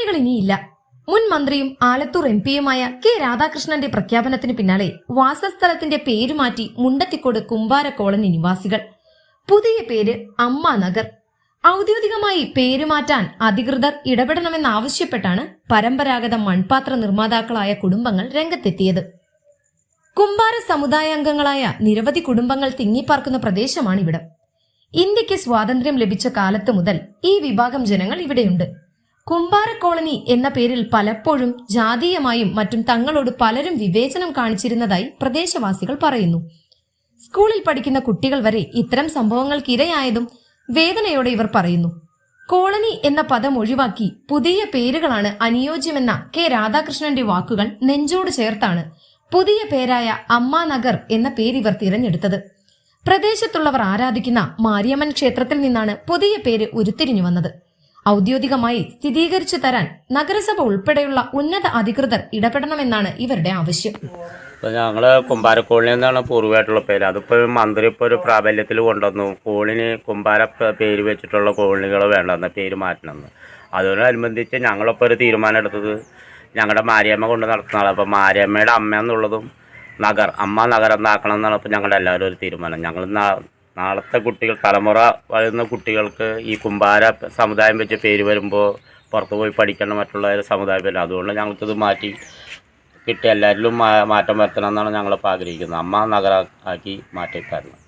കോളനികൾ ഇനിയില്ല. മുൻ മന്ത്രിയും ആലത്തൂർ എം പിയുമായ കെ രാധാകൃഷ്ണന്റെ പ്രഖ്യാപനത്തിന് പിന്നാലെ വാസസ്ഥലത്തിന്റെ പേര് മാറ്റി മുണ്ടത്തിക്കോട് കുമ്പാര കോളനി നിവാസികൾ. പുതിയ പേര് അമ്മ നഗർ. ഔദ്യോഗികമായി പേരുമാറ്റാൻ അധികൃതർ ഇടപെടണമെന്നാവശ്യപ്പെട്ടാണ് പരമ്പരാഗത മൺപാത്ര നിർമ്മാതാക്കളായ കുടുംബങ്ങൾ രംഗത്തെത്തിയത്. കുമ്പാര സമുദായാംഗങ്ങളായ നിരവധി കുടുംബങ്ങൾ തിങ്ങിപ്പാർക്കുന്ന പ്രദേശമാണിവിടം. ഇന്ത്യയ്ക്ക് സ്വാതന്ത്ര്യം ലഭിച്ച കാലത്ത് മുതൽ ഈ വിഭാഗം ജനങ്ങൾ ഇവിടെയുണ്ട്. കുമ്പാര കോളനി എന്ന പേരിൽ പലപ്പോഴും ജാതീയമായും മറ്റും തങ്ങളോട് പലരും വിവേചനം കാണിച്ചിരുന്നതായി പ്രദേശവാസികൾ പറയുന്നു. സ്കൂളിൽ പഠിക്കുന്ന കുട്ടികൾ വരെ ഇത്തരം സംഭവങ്ങൾക്ക് ഇരയായതും വേദനയോടെ ഇവർ പറയുന്നു. കോളനി എന്ന പദം ഒഴിവാക്കി പുതിയ പേരുകളാണ് അനുയോജ്യമെന്ന കെ രാധാകൃഷ്ണന്റെ വാക്കുകൾ നെഞ്ചോട് ചേർത്താണ്. പുതിയ പേരായ അമ്മ നഗർ എന്ന പേര് ഇവർ തിരഞ്ഞെടുത്തത്. പ്രദേശത്തുള്ളവർ ആരാധിക്കുന്ന മാരിയമ്മൻ ക്ഷേത്രത്തിൽ നിന്നാണ് പുതിയ പേര് ഉരുത്തിരിഞ്ഞു വന്നത്. ഔദ്യോഗികമായി സ്ഥിരീകരിച്ചു തരാൻ നഗരസഭ ഉൾപ്പെടെയുള്ള ഉന്നത അധികൃതർ ഇടപെടണമെന്നാണ് ഇവരുടെ ആവശ്യം. ഞങ്ങൾ കുമ്പാരക്കോളിനി എന്നാണ് പൂർവമായിട്ടുള്ള പേര്. അതിപ്പോൾ മന്ത്രി ഇപ്പോൾ ഒരു പ്രാബല്യത്തിൽ കൊണ്ടുവന്നു. കോളിനി കുമ്പാര പേര് വെച്ചിട്ടുള്ള കോളനികൾ വേണ്ടെന്ന് പേര് മാറ്റണമെന്ന്. അതിനോടനുബന്ധിച്ച് ഞങ്ങളിപ്പോൾ ഒരു തീരുമാനം എടുത്തത് ഞങ്ങളുടെ മാരിയമ്മ കൊണ്ട് നടത്തുന്നതാണ്. അപ്പോൾ മാരിയമ്മയുടെ അമ്മ എന്നുള്ളതും നഗർ അമ്മ നഗരം എന്നാക്കണം എന്നാണ് ഇപ്പോൾ ഞങ്ങളുടെ എല്ലാവരും ഒരു തീരുമാനം. ഞങ്ങൾ നാളത്തെ കുട്ടികൾ തലമുറ വരുന്ന കുട്ടികൾക്ക് ഈ കുമ്പാര സമുദായം വെച്ച് പേര് വരുമ്പോൾ പുറത്തു പോയി പഠിക്കണം മറ്റുള്ള സമുദായം വരും അതുകൊണ്ട് ഞങ്ങൾക്കിത് മാറ്റി കിട്ടി എല്ലാവരിലും മാറ്റം വരുത്തണം എന്നാണ് ഞങ്ങളിപ്പോൾ ആഗ്രഹിക്കുന്നത്. അമ്മ നഗരമാക്കി മാറ്റിത്തരണം മാറ്റി തരണം